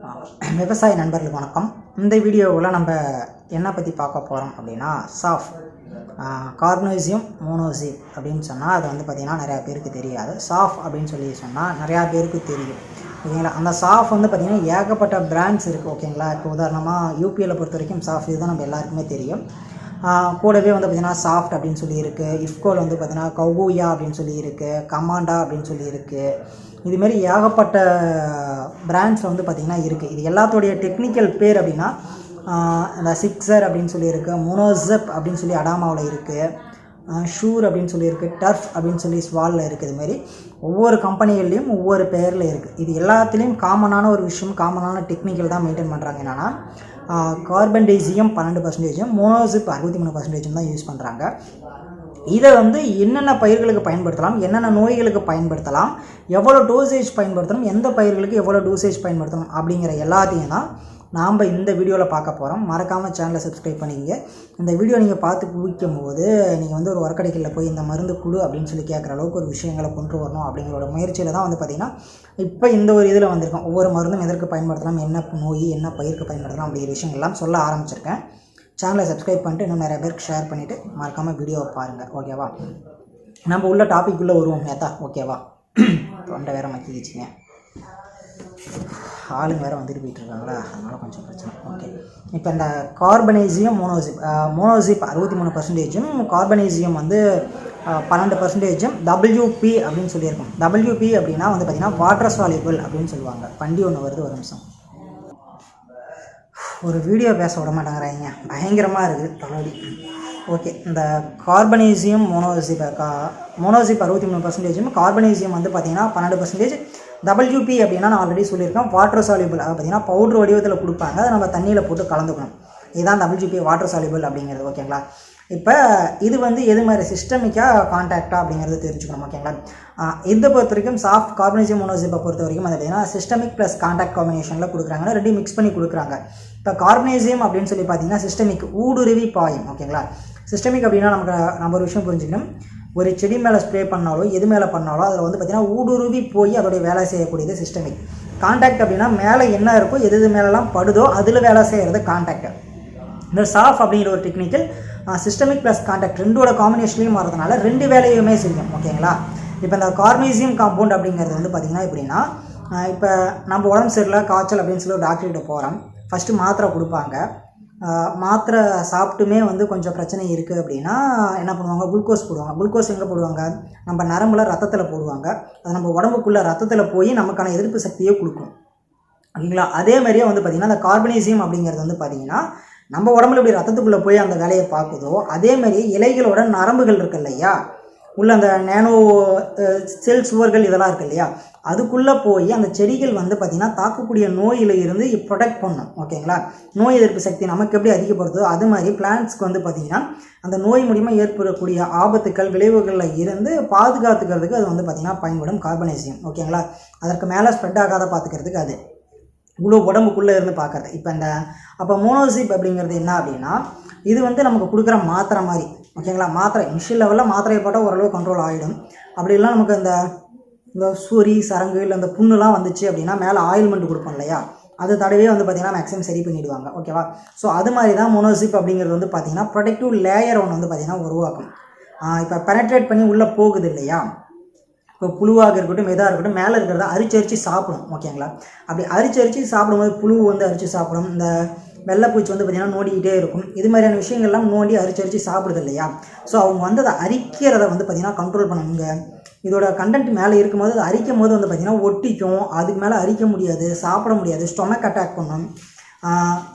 விவசாய நண்பர்களுக்கு வணக்கம். இந்த வீடியோவில் நம்ம என்ன பற்றி பார்க்க போகிறோம் அப்படின்னா சாஃப் கார்னோசியம் மோனோசியம் அப்படின்னு சொன்னால் அது வந்து பார்த்திங்கன்னா நிறையா பேருக்கு தெரியாது. சாஃப் அப்படின்னு சொல்லி சொன்னால் நிறையா பேருக்கு தெரியும். ஓகேங்களா? அந்த சாஃப் வந்து பார்த்திங்கன்னா ஏகப்பட்ட பிராண்ட்ஸ் இருக்குது ஓகேங்களா? இப்போ உதாரணமாக யூபியில் பொறுத்த வரைக்கும் சாஃப் இதுதான் நம்ம எல்லாருக்குமே தெரியும். கூடவே வந்து பார்த்திங்கன்னா சாஃப்ட் அப்படின்னு சொல்லியிருக்கு. இஃப்கோல் வந்து பார்த்திங்கன்னா கவுயா அப்படின்னு சொல்லி இருக்குது கமாண்டா அப்படின்னு சொல்லியிருக்கு. இதுமாரி ஏகப்பட்ட பிராண்ட்ஸில் வந்து பார்த்திங்கன்னா இருக்குது இது எல்லாத்தோடைய டெக்னிக்கல் பேர் அப்படின்னா இந்த சிக்ஸர் அப்படின்னு சொல்லியிருக்கு மோனோசப் அப்படின்னு சொல்லி அடாமாவில் இருக்குது ஷூர் அப்படின்னு சொல்லி இருக்குது டர்ஃப் அப்படின்னு சொல்லி ஸ்வாலில் இருக்குது இதுமாரி ஒவ்வொரு கம்பெனிகள்லேயும் ஒவ்வொரு பெயரில் இருக்குது இது எல்லாத்துலேயும் காமனான ஒரு விஷயம் காமனான டெக்னிக்கல் தான் மெயின்டைன் பண்ணுறாங்க என்னென்னா கார்பன் டைசியம் பன்னெண்டு பர்சன்டேஜும் மோனோசிப் அறுபத்தி மூணு பர்சன்டேஜும் தான் யூஸ் பண்ணுறாங்க இதை வந்து என்னென்ன பயிர்களுக்கு பயன்படுத்தலாம் என்னென்ன நோய்களுக்கு பயன்படுத்தலாம் எவ்வளோ டோசேஜ் பயன்படுத்தணும் எந்த பயிர்களுக்கு எவ்வளோ டோசேஜ் பயன்படுத்தணும் அப்படிங்கிற எல்லாத்தையும் தான் நாம் இந்த வீடியோவில் பார்க்க போகிறோம் மறக்காமல் சேனலை சப்ஸ்கிரைப் பண்ணிக்கங்க. இந்த வீடியோ நீங்கள் பார்த்து குவிக்கும் போது நீங்கள் வந்து ஒரு உரக்கடைகளில் போய் இந்த மருந்து குழு அப்படின்னு சொல்லி கேட்குற அளவுக்கு ஒரு விஷயங்களை கொண்டு வரணும் அப்படிங்கிற முயற்சியில் தான் வந்து பார்த்திங்கன்னா இப்போ இந்த ஒரு இதில் வந்திருக்கோம். ஒவ்வொரு மருந்தும் எதற்கு பயன்படுத்தலாம் என்ன நோய் என்ன பயிருக்கு பயன்படுத்தலாம் அப்படிங்கிற விஷயங்கள்லாம் சொல்ல ஆரம்பிச்சிருக்கேன். சேனலை சப்ஸ்கிரைப் பண்ணிட்டு இன்னும் நிறைய பேருக்கு ஷேர் பண்ணிவிட்டு மறக்காமல் வீடியோவை பாருங்கள் ஓகேவா நம்ம உள்ள டாபிக் உள்ளே வருவோம் நேத்தா. ஓகேவா தொண்டை வேற மக்கிக்கிச்சிங்க. ஆளுங்க வேறு வந்துட்டு போயிட்டு இருக்காங்களா கொஞ்சம் பிரச்சனை. ஓகே இப்போ இந்த கார்பனைசியம் மோனோசிப் மோனோசிப் அறுபத்தி மூணு பர்சன்டேஜும் கார்பனைசியம் வந்து பன்னெண்டு பர்சன்டேஜும் டபிள்யூபி அப்படின்னு சொல்லியிருக்கோம். டபிள்யூபி அப்படின்னா வந்து பார்த்திங்கன்னா வாட்டர் சாலிபிள் அப்படின்னு சொல்லுவாங்க. வண்டி ஒன்று வருது ஒரு நிமிஷம். ஒரு வீடியோ பேச விட மாட்டேங்கிறாங்க பயங்கரமாக இருக்குது தலைவலி. ஓகே இந்த கார்பனேசியம் மோனோசிப் கா மோனோசிப் அறுபத்தி மூணு பர்சன்டேஜும் கார்பனேசியம் வந்து பார்த்தீங்கன்னா பன்னெண்டு பர்சன்டேஜ் டபிள்யூபி அப்படின்னா நான் ஆல்ரெடி சொல்லியிருக்கேன். வாட்டர் சாலிபிள் அதை பார்த்தீங்கன்னா பவுட்ரு வடிவத்தில் கொடுப்பாங்க. அதை நம்ம தண்ணியில் போட்டு கலந்துக்கணும். இதுதான் டபிள்யூபி வாட்டர் சாலிபிள் அப்படிங்கிறது ஓகேங்களா? இப்போ இது வந்து எது மாதிரி சிஸ்டமிக்காக கான்டாக்டாக அப்படிங்கிறது தெரிஞ்சுக்கணும் ஓகேங்களா? இதை பொறுத்த வரைக்கும் சாஃப்ட் கார்பனேஷன் மோனோசிப்பை பொறுத்த வரைக்கும் அது பார்த்தீங்கன்னா சிஸ்டமிக் ப்ளஸ் கான்டாக்ட் காம்பினேஷனில் கொடுக்குறாங்க ரெண்டையும் மிக்ஸ் பண்ணி கொடுக்குறாங்க. இப்போ கார்பனேசியம் அப்படின்னு சொல்லி பார்த்தீங்கன்னா சிஸ்டமிக் ஊடுருவி பாயும் ஓகேங்களா? சிஸ்டமிக் அப்படின்னா நமக்கு நம்ம ஒரு விஷயம் புரிஞ்சுக்கணும். ஒரு செடி மேலே ஸ்ப்ரே பண்ணாலோ எது மேலே பண்ணாலோ அதில் வந்து பார்த்திங்கன்னா ஊடுருவி போய் அதோடைய வேலை செய்யக்கூடியது சிஸ்டமிக் காண்டாக்ட் அப்படின்னா மேலே என்ன இருக்கோ எது எது மேலெலாம் படுதோ அதில் வேலை செய்கிறது காண்டாக்ட் இந்த சாஃப் அப்படிங்கிற ஒரு டெக்னிக்கல் சிஸ்டமிக் ப்ளஸ் காண்டாக்ட் ரெண்டோட காம்பினேஷன்லையும் வரதுனால ரெண்டு வேலையுமே செய்யும் ஓகேங்களா? இப்போ இந்த கார்மீசியம் காம்பவுண்ட் அப்படிங்கிறது வந்து பார்த்திங்கன்னா எப்படின்னா இப்போ நம்ம உடம்பு சரியில்லை காய்ச்சல் அப்படின்னு சொல்லி ஒரு டாக்டர்கிட்ட போகிறோம் ஃபஸ்ட்டு மாத்திரை கொடுப்பாங்க. மாத்திரை சாப்பிட்டுமே வந்து கொஞ்சம் பிரச்சனை இருக்குது அப்படின்னா என்ன பண்ணுவாங்க? குளுக்கோஸ் போடுவாங்க. குளுக்கோஸ் எங்கே போடுவாங்க? நம்ம நரம்புல ரத்தத்தில் போடுவாங்க. அது நம்ம உடம்புக்குள்ளே ரத்தத்தில் போய் நமக்கான எதிர்ப்பு சக்தியை கொடுக்கும். ஓகேங்களா? அதே மாதிரியே வந்து பார்த்திங்கன்னா அந்த கார்பனேசியம் அப்படிங்கிறது வந்து பார்த்திங்கன்னா நம்ம உடம்புல இப்படி ரத்தத்துக்குள்ளே போய் அந்த வேலையை பார்க்குதோ அதே மாதிரி இலைகளோட நரம்புகள் இருக்கு இல்லையா? உள்ள அந்த நேனோ செல் சுவர்கள் இதெல்லாம் இருக்கு இல்லையா? அதுக்குள்ளே போய் அந்த செடிகள் வந்து பார்த்திங்கன்னா தாக்கக்கூடிய நோயில் இருந்து ப்ரொடெக்ட் பண்ணும். ஓகேங்களா? நோய் எதிர்ப்பு சக்தி நமக்கு எப்படி அதிகப்படுதோ அது மாதிரி பிளான்ட்ஸ்க்கு வந்து பார்த்திங்கன்னா அந்த நோய் மூலிமா ஏற்படக்கூடிய ஆபத்துக்கள் விளைவுகளில் இருந்து பாதுகாத்துக்கிறதுக்கு அது வந்து பார்த்திங்கன்னா பயன்படும் கார்பனேசியம் ஓகேங்களா? அதற்கு மேலே ஸ்ப்ரெட் ஆகாத பார்த்துக்கிறதுக்கு அது. இவ்வளோ உடம்புக்குள்ளே இருந்து பார்க்கறது இப்போ இந்த அப்போ மோனோசிப் அப்படிங்கிறது என்ன அப்படின்னா இது வந்து நமக்கு கொடுக்குற மாத்திரை மாதிரி. ஓகேங்களா? மாத்திரை இனிஷியல் லெவலில் மாத்திரையை போட்டால் ஓரளவு கண்ட்ரோல் ஆகிடும் அப்படிலாம் நமக்கு இந்த இந்த சூரி சரங்கு இல்லை இந்த புண்ணுலாம் வந்துச்சு அப்படின்னா மேலே ஆயில்மெண்ட் கொடுப்போம் இல்லையா? அது தடவே வந்து பார்த்திங்கன்னா மேக்ஸிமம் சரி பண்ணிவிடுவாங்க ஓகேவா? ஸோ அது மாதிரி தான் மோனோசிப் அப்படிங்கிறது வந்து பார்த்திங்கன்னா ப்ரொடக்டிவ் லேயர் ஒன்று வந்து பார்த்திங்கன்னா உருவாக்கும் இப்போ பெனட்ரேட் பண்ணி உள்ளே போகுது இல்லையா? இப்போ புழுவாக இருக்கட்டும் எதாக இருக்கட்டும் மேலே இருக்கிறத அரிச்சு அரிச்சு சாப்பிடும். ஓகேங்களா? அப்படி அரிச்சு அரிச்சு சாப்பிடும்போது புழு வந்து அரிச்சு சாப்பிடும். இந்த வெள்ளைப்பூச்சி வந்து பார்த்திங்கன்னா நோண்டிக்கிட்டே இருக்கும். இது மாதிரியான விஷயங்கள்லாம் நோண்டி அரிச்சு அரிச்சு சாப்பிடுது இல்லையா? ஸோ அவங்க வந்து அதை அரிக்கிறத வந்து பார்த்திங்கன்னா கண்ட்ரோல் பண்ணுங்க. இதோட கண்டென்ட் மேலே இருக்கும்போது அதை அரிக்கும் போது வந்து பார்த்திங்கன்னா ஒட்டிக்கும். அதுக்கு மேலே அரிக்க முடியாது சாப்பிட முடியாது ஸ்டொமக் அட்டாக் பண்ணும்.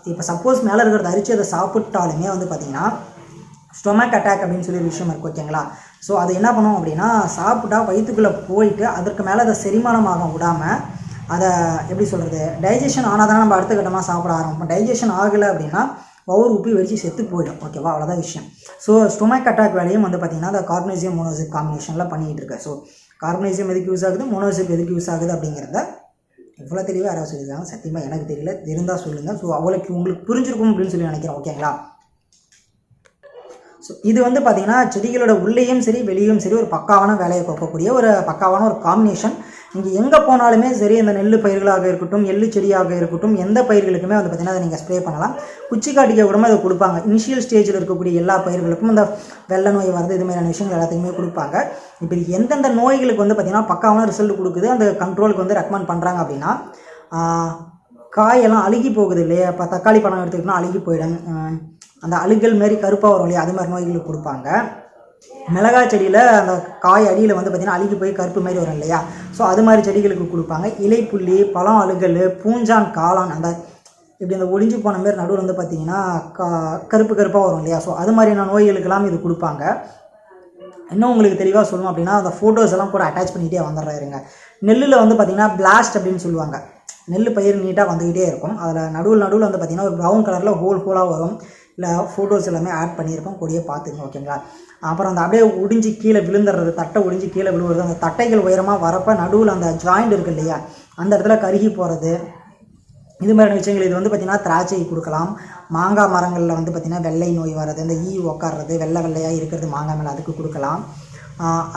இப்போ சப்போஸ் மேலே இருக்கிறத அரிச்சு அதை சாப்பிட்டாலுமே வந்து பார்த்திங்கன்னா ஸ்டொமக் அட்டாக் அப்படின்னு சொல்லி ஒரு விஷயம் இருக்கும் ஓகேங்களா ஸோ அது என்ன பண்ணும் அப்படின்னா சாப்பிட்டா வயிற்றுக்குள்ளே போயிட்டு அதற்கு மேலே அதை செரிமானமாக விடாமல் அதை எப்படி சொல்கிறது டைஜஷன் ஆனால் தானே நம்ம அடுத்த கட்டமாக சாப்பிட ஆரம்பிப்போம். டைஜஷன் ஆகலை அப்படின்னா ஒவ்வொரு உப்பி வெடிச்சு செத்து போயிடும். ஓகேவா அவ்வளோதான் விஷயம். ஸோ ஸ்டொமக் அட்டாக் வேலையும் வந்து பார்த்திங்கன்னா அந்த கார்பனேசியம் மோனோசிப் காம்பினேஷனில் பண்ணிகிட்டு இருக்கு. ஸோ கார்பனேசியம் எதுக்கு யூஸ் ஆகுது? மோனோசிப் எதுக்கு யூஸ் ஆகுது அப்படிங்கிறத இவ்வளோ தெளிவாக யாராவது சொல்லியிருக்காங்க. சத்தியமாக எனக்கு தெரியல. இருந்தால் சொல்லுங்கள் ஸோ அவளுக்கு உங்களுக்கு புரிஞ்சிருக்கும் அப்படின்னு சொல்லி நினைக்கிறேன். ஓகேங்களா ஸோ இது வந்து பார்த்திங்கன்னா செடிகளோட உள்ளேயும் சரி வெளியும் சரி ஒரு பக்காவான வேலையை கொடுக்கக்கூடிய ஒரு பக்காவான ஒரு காம்பினேஷன் நீங்கள் எங்கே போனாலுமே சரி இந்த நெல் பயிர்களாக இருக்கட்டும் எள்ளு செடியாக இருக்கட்டும் எந்த பயிர்களுக்குமே வந்து பார்த்திங்கன்னா அதை நீங்கள் ஸ்ப்ரே பண்ணலாம். குச்சி காட்டிக்க கூட அதை கொடுப்பாங்க. இனிஷியல் ஸ்டேஜில் இருக்கக்கூடிய எல்லா பயிர்களுக்கும் இந்த வெள்ளை நோய் வருது இது மாதிரியான விஷயங்கள் எல்லாத்துக்குமே கொடுப்பாங்க. இப்போ எந்தெந்த நோய்களுக்கு வந்து பார்த்திங்கன்னா பக்காவான ரிசல்ட் கொடுக்குது அந்த கண்ட்ரோலுக்கு வந்து ரெக்கமெண்ட் பண்ணுறாங்க அப்படின்னா காயெல்லாம் அழுகி போகுது இல்லையா? இப்போ தக்காளி பழம் எடுத்துக்கிட்டோம்னா அழுகி போயிடும். அந்த அழுகல் மாரி கருப்பாக வரும் இல்லையா? அது மாதிரி நோய்களுக்கு கொடுப்பாங்க. மிளகாய் செடியில் அந்த காய் அடியில் வந்து பார்த்திங்கன்னா அழுகி போய் கருப்பு மாதிரி வரும் இல்லையா? ஸோ அது மாதிரி செடிகளுக்கு கொடுப்பாங்க. இலைப்புள்ளி பழம் அழுகல் பூஞ்சான் காளான் அந்த இப்படி அந்த ஒளிஞ்சு போன மாரி நடுவில் வந்து பார்த்திங்கன்னா கா கருப்பு கருப்பாக வரும் இல்லையா? ஸோ அது மாதிரியான நோய்களுக்கெல்லாம் இது கொடுப்பாங்க. இன்னும் உங்களுக்கு தெளிவாக சொல்லணும் அப்படின்னா அந்த ஃபோட்டோஸ் எல்லாம் கூட அட்டாச் பண்ணிகிட்டே வந்துடுறாருங்க. நெல்லில் வந்து பார்த்திங்கன்னா பிளாஸ்ட் அப்படின்னு சொல்லுவாங்க. நெல் பயிர் நீட்டாக வந்துக்கிட்டே இருக்கும். அதில் நடுவில் நடுவில் வந்து பார்த்திங்கன்னா ஒரு ப்ரௌன் கலரில் ஹோல் ஹோலாக வரும். இல்லை ஃபோட்டோஸ் எல்லாமே ஆட் பண்ணியிருக்கோம். கூடயே பார்த்துங்க ஓகேங்களா? அப்புறம் அந்த அப்படியே ஒடிஞ்சு கீழே விழுந்துடுறது தட்டை ஒடிஞ்சு கீழே விழுவுறது அந்த தட்டைகள் உயரமாக வரப்போ நடுவில் அந்த ஜாயிண்ட் இருக்குது இல்லையா? அந்த இடத்துல கருகி போகிறது இது மாதிரியான விஷயங்கள் இது வந்து பார்த்திங்கன்னா திராட்சை கொடுக்கலாம். மாங்காய் மரங்களில் வந்து பார்த்திங்கன்னா வெள்ளை நோய் வர்றது இந்த ஈ உக்காடுறது வெள்ளை வெள்ளையாக இருக்கிறது மாங்காய் மேலே அதுக்கு கொடுக்கலாம்.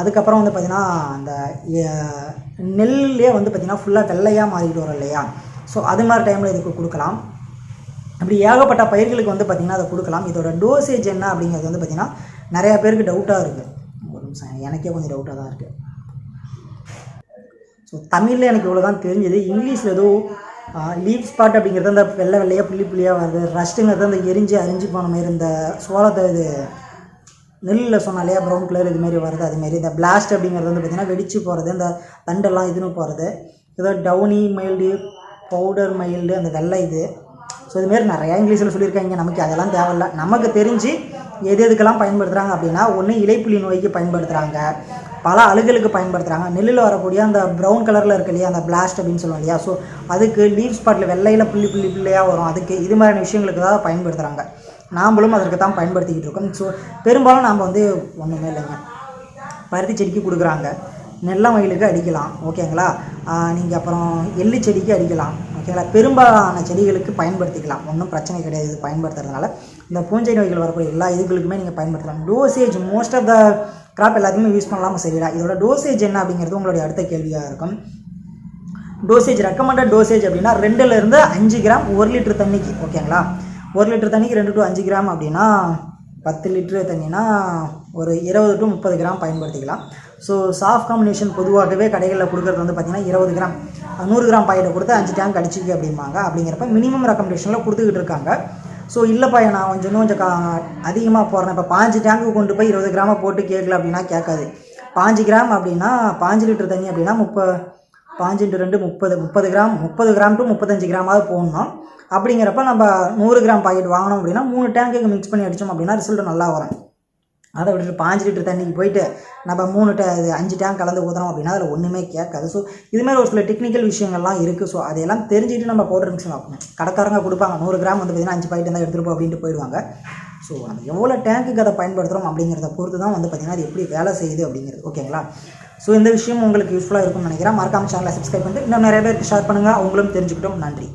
அதுக்கப்புறம் வந்து பார்த்திங்கன்னா அந்த நெல்லே வந்து பார்த்திங்கன்னா ஃபுல்லாக வெள்ளையாக மாறிக்கிட்டு வரும் இல்லையா? ஸோ அது மாதிரி டைமில் இதுக்கு கொடுக்கலாம். அப்படி ஏகப்பட்ட பயிர்களுக்கு வந்து பார்த்திங்கன்னா அதை கொடுக்கலாம். இதோட டோசேஜ் என்ன அப்படிங்கிறது வந்து பார்த்திங்கன்னா நிறையா பேருக்கு டவுட்டாக இருக்குது ஒரு நிமிஷம் எனக்கே கொஞ்சம் டவுட்டாக தான் இருக்குது ஸோ தமிழில் எனக்கு இவ்வளோ தான் தெரிஞ்சது. இங்கிலீஷில் ஏதோ லீப் ஸ்பாட் அப்படிங்கிறது அந்த வெள்ளை வெள்ளையாக புள்ளி புள்ளியாக வருது. ரஸ்ட்டுங்கிறது அந்த எரிஞ்சு அரிஞ்சு போன மாதிரி இந்த சோளத்தை இது நெல்லில் சொன்னா இல்லையா ப்ரௌன் கலர் இதுமாரி வருது. அதுமாரி இந்த பிளாஸ்ட் அப்படிங்கிறது வந்து பார்த்திங்கன்னா வெடிச்சு போகிறது இந்த தண்டெல்லாம் இதுன்னு போகிறது ஏதோ டவுனி மைல்டு பவுடர் மைல்டு அந்த வெள்ளை இது. ஸோ இதுமாரி நிறையா இங்கிலீஷில் சொல்லியிருக்காங்க. நமக்கு அதெல்லாம் தேவையில்ல. நமக்கு தெரிஞ்சு எது எதுக்கெல்லாம் பயன்படுத்துகிறாங்க அப்படின்னா ஒன்று இலைப்புலி நோய்க்கு பயன்படுத்துகிறாங்க பல அழுகலுக்கு பயன்படுத்துகிறாங்க நெல்லில் வரக்கூடிய அந்த ப்ரௌன் கலரில் இருக்கு இல்லையா அந்த பிளாஸ்ட் அப்படின்னு சொல்லுவோம் இல்லையா? ஸோ அதுக்கு லீவ் ஸ்பாட்டில் வெள்ளையில் புள்ளி புள்ளி புள்ளியாக வரும். அதுக்கு இது மாதிரியான விஷயங்களுக்கு தான் பயன்படுத்துகிறாங்க நாம்பளும் அதற்கு தான் பயன்படுத்திக்கிட்டு இருக்கோம். ஸோ பெரும்பாலும் நாம் வந்து ஒன்றுமே இல்லைங்க. பருத்தி செடிக்கு கொடுக்குறாங்க. நெல்ல மயிலுக்கு அடிக்கலாம். ஓகேங்களா நீங்கள் அப்புறம் எள்ளு செடிக்கு அடிக்கலாம் ஓகேங்களா பெரும்பாலான செடிகளுக்கு பயன்படுத்திக்கலாம். ஒன்றும் பிரச்சனை கிடையாது இது பயன்படுத்துறதுனால. இந்த பூஞ்சை நோய்கள் வரக்கூடிய எல்லா இதுகளுக்குமே நீங்கள் பயன்படுத்தலாம். Dosage most of the crop எல்லாத்தையுமே யூஸ் பண்ணலாமா? சரிடா. இதோட டோசேஜ் என்ன அப்படிங்கிறது உங்களுடைய அடுத்த கேள்வியாக இருக்கும். டோசேஜ் ரெக்கமெண்டட் டோசேஜ் அப்படின்னா ரெண்டுலேருந்து அஞ்சு கிராம் ஒரு லிட்டர் தண்ணிக்கு ஓகேங்களா ஒரு லிட்டர் தண்ணிக்கு ரெண்டு டு அஞ்சு கிராம் அப்படின்னா பத்து லிட்டரு தண்ணினா ஒரு இருபது டு முப்பது கிராம் பயன்படுத்திக்கலாம். ஸோ சாஃப்ட் காம்பினேஷன் பொதுவாகவே கடைகளில் கொடுக்குறது வந்து பார்த்திங்கன்னா இருபது கிராம். நூறு கிராம் பாக்கெட்டை கொடுத்து அஞ்சு டேங்க் அடிச்சிக்க அப்படிம்பாங்க. அப்படிங்கிறப்ப மினிமம் ரெக்கமெண்டேஷனில் கொடுத்துக்கிட்டு இருக்காங்க. ஸோ இல்லைப்பா நான் கொஞ்சம் இன்னும் கொஞ்சம் கா அதிகமாக போடுறேன். இப்போ பாஞ்சு டேங்க்கு கொண்டு போய் இருபது கிராமை போட்டு கேட்கல அப்படின்னா கேட்காது. பாஞ்சு கிராம் அப்படின்னா பாஞ்சு லிட்டர் தண்ணி அப்படின்னா முப்பது பாஞ்சு இன்ட்டு ரெண்டு முப்பது முப்பது கிராம் முப்பது கிராம் டு முப்பத்தஞ்சு கிராமாவது போடணும். அப்படிங்கிறப்ப நம்ம நூறு கிராம் பாக்கெட் வாங்கினோம் அப்படின்னா மூணு டேங்குக்கு மிக்ஸ் பண்ணி அடித்தோம் அப்படின்னா ரிசல்ட் நல்லா வரும். அதை விட்டுட்டு பாஞ்சு லிட்டர் தண்ணிக்கு போயிட்டு நம்ம மூணு டே அஞ்சு டேங்க் கலந்து ஊற்றுறோம் அப்படின்னா அதில் ஒன்றுமே கேட்காது. ஸோ இதுமாதிரி ஒரு சில டெக்னிக்கல் விஷயங்கள்லாம் இருக்குது ஸோ அதையெல்லாம் தெரிஞ்சுக்கிட்டு நம்ம பவுடர் மிக்ஸ் பண்ணணும் கடைக்காரங்க கொடுப்பாங்க நூறு கிராம் வந்து பார்த்திங்கன்னா அஞ்சு பாயிண்ட் தான் எடுத்துகிட்டு போ அப்படின்ட்டு போயிடுவாங்க. ஸோ நம்ம எவ்வளோ டேங்க்குக்கு அதை பயன்படுத்துகிறோம் அப்படிங்கிறத பொறுத்து தான் வந்து பார்த்திங்கன்னா அது எப்படி வேலை செய்யுது அப்படிங்கிறது. ஓகேங்களா ஸோ இந்த விஷயம் உங்களுக்கு யூஸ்ஃபுல்லாக இருக்கும்னு நினைக்கிறேன். மறக்காம சேனலை சப்ஸ்கிரைப் பண்ணிட்டு இன்னும் நிறைய பேருக்கு ஷேர் பண்ணுங்கள் அவங்களும் தெரிஞ்சுக்கிட்டோம். நன்றி.